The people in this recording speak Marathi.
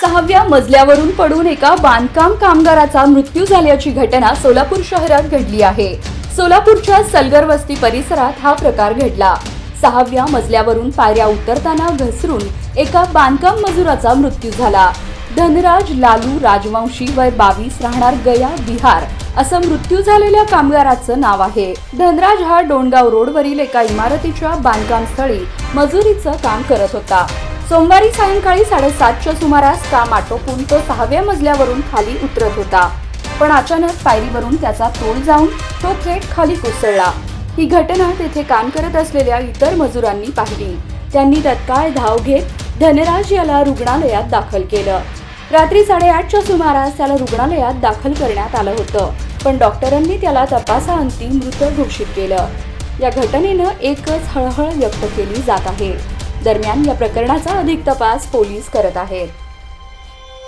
सहाव्या मजल्यावरून पडून एका बांधकाम कामगाराचा मृत्यू झाल्याची घटना सोलापूर शहरात घडली आहे. सोलापूरच्या सलगर वस्ती परिसरात हा प्रकार घडला. सहाव्या मजल्यावरून पायऱ्या उतरताना घसरून एका बांधकाम मजुराचा मृत्यू झाला. धनराज लालू राजवंशी वय बावीस राहणार गया बिहार असं मृत्यू झालेल्या कामगाराचं नाव आहे. धनराज हा डोणगाव रोडवरील एका इमारतीच्या बांधकाम स्थळी मजुरीचं काम करत होता. सोमवारी सायंकाळी साडेसातच्या सुमारास काम आटोपून तो सहाव्या मजल्यावरून खाली उतरत होता. पण अचानक पायरीवरून त्याचा तोल जाऊन तो थेट खाली कोसळला. ही घटना तेथे काम करत असलेल्या इतर मजुरांनी पाहिली. त्यांनी तत्काळ धाव घेत धनराज याला रुग्णालयात दाखल केलं. रात्री साडेआठच्या सुमारास त्याला रुग्णालयात दाखल करण्यात आलं होतं पण डॉक्टरांनी त्याला तपासाअंती मृत घोषित केलं. या घटनेनं एकच हळहळ व्यक्त केली जात आहे. दरम्यान या प्रकरणाचा अधिक तपास पोलीस करत आहेत.